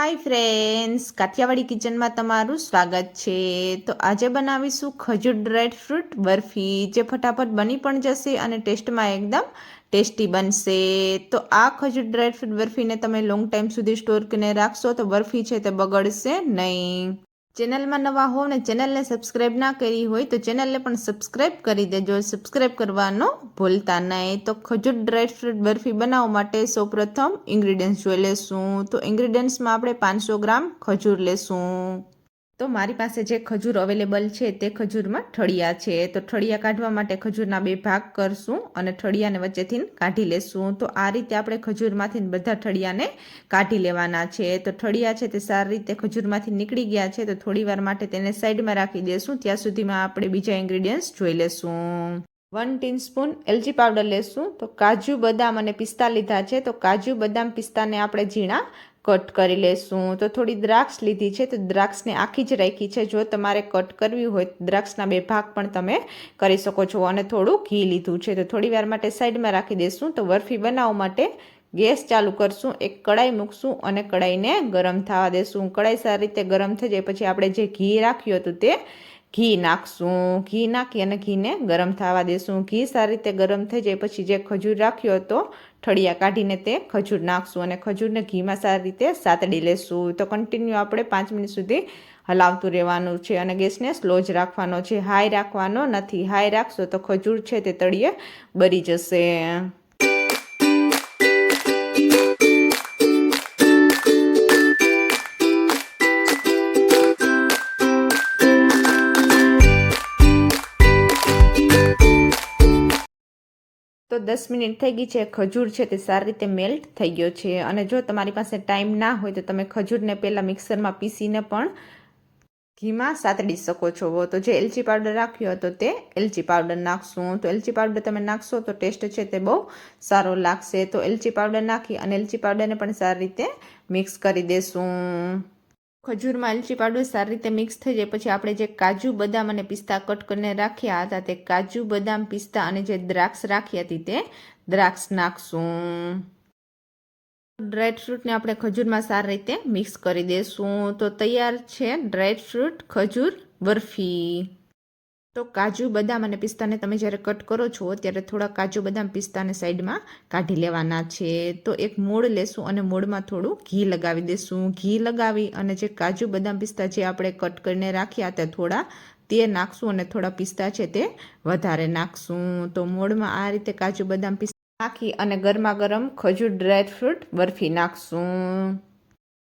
Hi friends Kathiawadi કિચનમાં તમારું સ્વાગત છે. તો આજે બનાવીશું ખજૂર ડ્રાઈડ ફ્રૂટ બરફી. જે ફટાફટ બની પણ જશે અને ટેસ્ટમાં એકદમ ટેસ્ટી બનશે. તો આ ખજૂર ડ્રાઈડ ફ્રૂટ બરફીને તમે લોંગ ટાઈમ સુધી સ્ટોર કરીને રાખશો તો બરફી છે તે બગડશે નહીં. ચેનલમાં નવા હો ને ચેનલને સબસ્ક્રાઈબ ના કરી હોય તો ચેનલને પણ સબસ્ક્રાઈબ કરી દેજો. સબસ્ક્રાઈબ કરવાનો ભૂલતા નહીં. તો ખજૂર ડ્રાય ફ્રૂટ બરફી બનાવવા માટે સૌપ્રથમ ઇન્ગ્રીડિયન્ટ્સ જોઈ લેશું. તો ઇન્ગ્રીડિયન્ટ્સમાં આપણે પાંચસો ગ્રામ ખજૂર લેશું. તો મારી પાસે જે ખજૂર અવેલેબલ છે તે ખજૂરમાં ઠળિયા છે. તો ઠળિયા કાઢવા માટે ખજૂરના બે ભાગ કરશું અને ઠળિયાને વચ્ચેથી કાઢી લેશું. તો આ રીતે આપણે ખજૂરમાંથી બધા ઠળિયાને કાઢી લેવાના છે. તો ઠળિયા છે તે સારી રીતે ખજૂરમાંથી નીકળી ગયા છે. તો થોડી વાર માટે તેને સાઈડમાં રાખી દેશું. ત્યાં સુધીમાં આપણે બીજા ઇન્ગ્રીડિયન્ટ્સ જોઈ લેશું. વન ટીસ્પૂન એલચી પાવડર લેશું. તો કાજુ બદામ અને પિસ્તા લીધા છે. તો કાજુ બદામ પિસ્તાને આપણે ઝીણા કટ કરી લેશું. તો થોડી દ્રાક્ષ લીધી છે, તો દ્રાક્ષને આખી જ રાખી છે. જો તમારે કટ કરવી હોય દ્રાક્ષના બે ભાગ પણ તમે કરી શકો છો અને થોડું ઘી લીધું છે. તો થોડી વાર માટે સાઈડમાં રાખી દઈશું તો બરફી બનાવવા માટે ગેસ ચાલુ કરશું. એક કડાઈ મૂકશું અને કડાઈને ગરમ થવા દેશું. કડાઈ સારી રીતે ગરમ થઈ જાય પછી આપણે જે ઘી રાખ્યું હતું તે ઘી નાખશું. ઘી નાખી અને ઘીને ગરમ થવા દેશું. ઘી સારી રીતે ગરમ થઈ જાય પછી જે ખજૂર રાખ્યો હતો ઠળિયા કાઢીને તે ખજૂર નાખશું અને ખજૂરને ઘીમાં સારી રીતે સાતડી લેશું. તો કન્ટિન્યુ આપણે પાંચ મિનિટ સુધી હલાવતું રહેવાનું છે અને ગેસને સ્લો જ રાખવાનો છે. હાઈ રાખવાનો નથી. હાઈ રાખશો તો ખજૂર છે તે તળિયે બરી જશે. તો દસ મિનિટ થઈ ગઈ છે, ખજૂર છે તે સારી રીતે મેલ્ટ થઈ ગયો છે. અને જો તમારી પાસે ટાઈમ ના હોય તો તમે ખજૂરને પહેલાં મિક્સરમાં પીસીને પણ ઘીમાં સાતડી શકો છો. તો જે એલચી પાવડર રાખ્યો હતો તે એલચી પાવડર નાખશું. તો એલચી પાવડર તમે નાખશો તો ટેસ્ટ છે તે બહુ સારો લાગશે. તો એલચી પાવડર નાખી અને એલચી પાવડરને પણ સારી રીતે મિક્સ કરી દેશું. ખજૂરમાં એલચી પાવડર સારી રીતે મિક્સ થઈ જાય. પછી આપણે જે કાજુ, બદામ અને પિસ્તા કટ કરીને રાખ્યા હતા તે કાજુ, બદામ, પિસ્તા અને જે દ્રાક્ષ રાખી હતી તે દ્રાક્ષ નાખશું. ડ્રાય ફ્રૂટને આપણે ખજૂરમાં સારી રીતે મિક્સ કરી દઈશું તો તૈયાર છે ડ્રાય ફ્રૂટ ખજૂર બરફી. તો કાજુ, બદામ અને પિસ્તાને તમે જ્યારે કટ કરો છો, ત્યારે થોડા કાજુ, બદામ, પિસ્તાને સાઈડમાં કાઢી લેવાના છે. તો એક મૂળ લેશું અને મૂળમાં થોડું ઘી લગાવી દેશું. ઘી લગાવી અને જે કાજુ, બદામ, પિસ્તા જે આપણે કટ કરીને રાખ્યા તે થોડા, તે નાખશું અને થોડા પિસ્તા છે તે વધારે નાખશું. તો મૂળમાં આ રીતે કાજુ, બદામ, પિસ્તા નાખી અને ગરમા ગરમ ખજૂર ડ્રાય ફ્રૂટ બરફી નાખશું.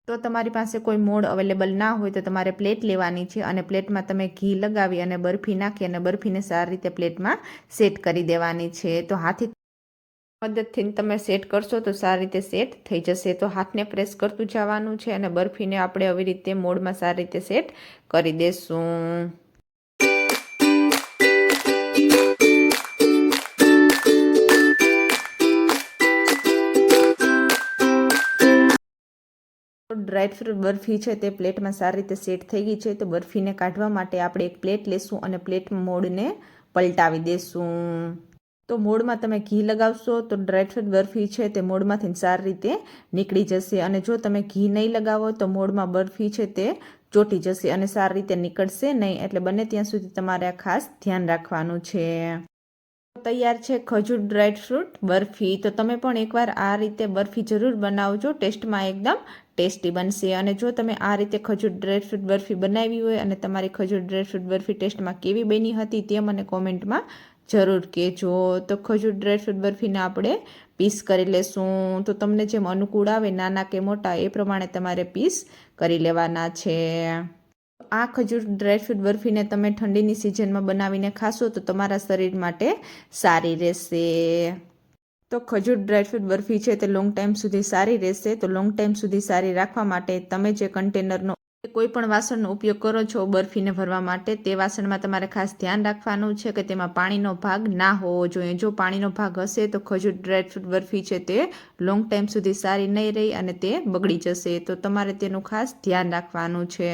તો તમારી પાસે કોઈ મોડ અવેલેબલ ના હોય તો તમારે પ્લેટ લેવાની છે અને પ્લેટમાં તમે ઘી લગાવી અને બરફી નાખી અને બરફીને સારી રીતે પ્લેટમાં સેટ કરી દેવાની છે. તો હાથી મદદથી તમે સેટ કરશો તો સારી રીતે સેટ થઈ જશે. તો હાથને પ્રેસ કરતું જવાનું છે અને બરફીને આપણે આવી રીતે મોડમાં સારી રીતે સેટ કરી દેશું. ડ્રાય ફ્રૂટ બરફી છે તે પ્લેટમાં સારી રીતે સેટ થઈ ગઈ છે તો બરફીને કાઢવા માટે આપણે એક પ્લેટ લેશું અને પ્લેટ મોડને પલટાવી દેશું. તો મોડમાં તમે ઘી લગાવશો તો ડ્રાય ફ્રૂટ બરફી છે તે મોડમાંથી સારી રીતે નીકળી જશે અને જો તમે ઘી નહીં લગાવો તો મોડમાં બરફી છે તે ચોટી જશે અને સારી રીતે નીકળશે નહીં એટલે બને ત્યાં સુધી તમારે આ ખાસ ધ્યાન રાખવાનું છે. તૈયાર છે ખજૂર ડ્રાયડ ફ્રૂટ બરફી તો તમે પણ એકવાર આ રીતે બરફી જરૂર બનાવજો ટેસ્ટમાં એકદમ ટેસ્ટી બનશે. અને જો તમે આ રીતે ખજૂર ડ્રાય ફ્રૂટ બરફી બનાવી હોય અને તમારી ખજૂર ડ્રાય ફ્રૂટ બરફી ટેસ્ટમાં કેવી બની હતી તે મને કોમેન્ટમાં જરૂર કહેજો. તો ખજૂર ડ્રાય ફ્રૂટ બરફીને આપણે પીસ કરી લેશું. તો તમને જેમ અનુકૂળ આવે નાના કે મોટા, એ પ્રમાણે તમારે પીસ કરી લેવાના છે. આ ખજૂર ડ્રાયફ્રૂટ બરફીને તમે ઠંડીની સિઝનમાં બનાવીને ખાશો તો તમારા શરીર માટે સારી રહેશે. તો ખજૂર ડ્રાયફ્રૂટ બરફી છે તે લોંગ ટાઈમ સુધી સારી રહેશે. તો લોંગ ટાઈમ સુધી સારી રાખવા માટે તમે જે કન્ટેનરનો કોઈ પણ વાસણનો ઉપયોગ કરો છો બરફીને ભરવા માટે, તે વાસણમાં તમારે ખાસ ધ્યાન રાખવાનું છે કે તેમાં પાણીનો ભાગ ના હોવો જોઈએ. જો પાણીનો ભાગ હશે તો ખજૂર ડ્રાયફ્રૂટ બરફી છે તે લોંગ ટાઈમ સુધી સારી નહીં રહી અને તે બગડી જશે. તો તમારે તેનું ખાસ ધ્યાન રાખવાનું છે.